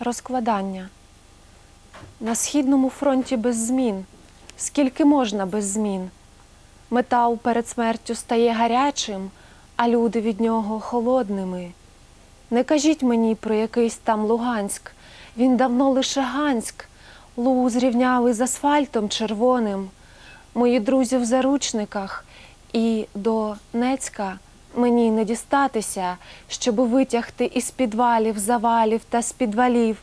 Розкладання. На східному фронті без змін. Скільки можна без змін? Метал перед смертю стає гарячим, а люди від нього холодними. Не кажіть мені про якийсь там Луганськ, він давно лише Ганськ, луг зрівняли з асфальтом червоним. Мої друзі в заручниках, і до Нецька мені не дістатися, щоби витягти із підвалів, завалів та з підвалів.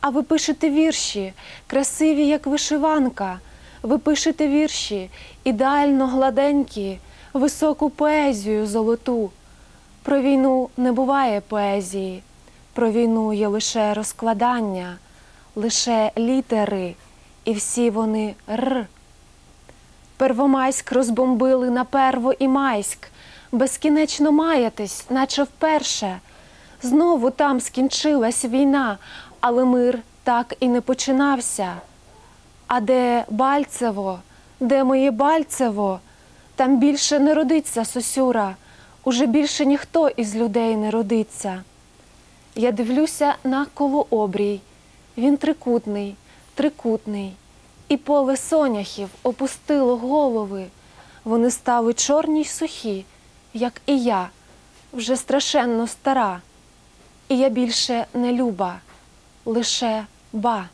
А ви пишете вірші, красиві, як вишиванка. Ви пишете вірші, ідеально гладенькі, високу поезію золоту. Про війну не буває поезії, про війну є лише розкладання, лише літери, і всі вони р. Первомайськ розбомбили на Перво і Майськ, безкінечно маятись, наче вперше. Знову там скінчилась війна, але мир так і не починався. А де Бальцево, де моє Бальцево? Там більше не родиться сосюра, уже більше ніхто із людей не родиться. Я дивлюся на колообрій, він трикутний, трикутний, і поле соняхів опустило голови. Вони стали чорні й сухі, як і я, вже страшенно стара. І я більше не люба, лише ба.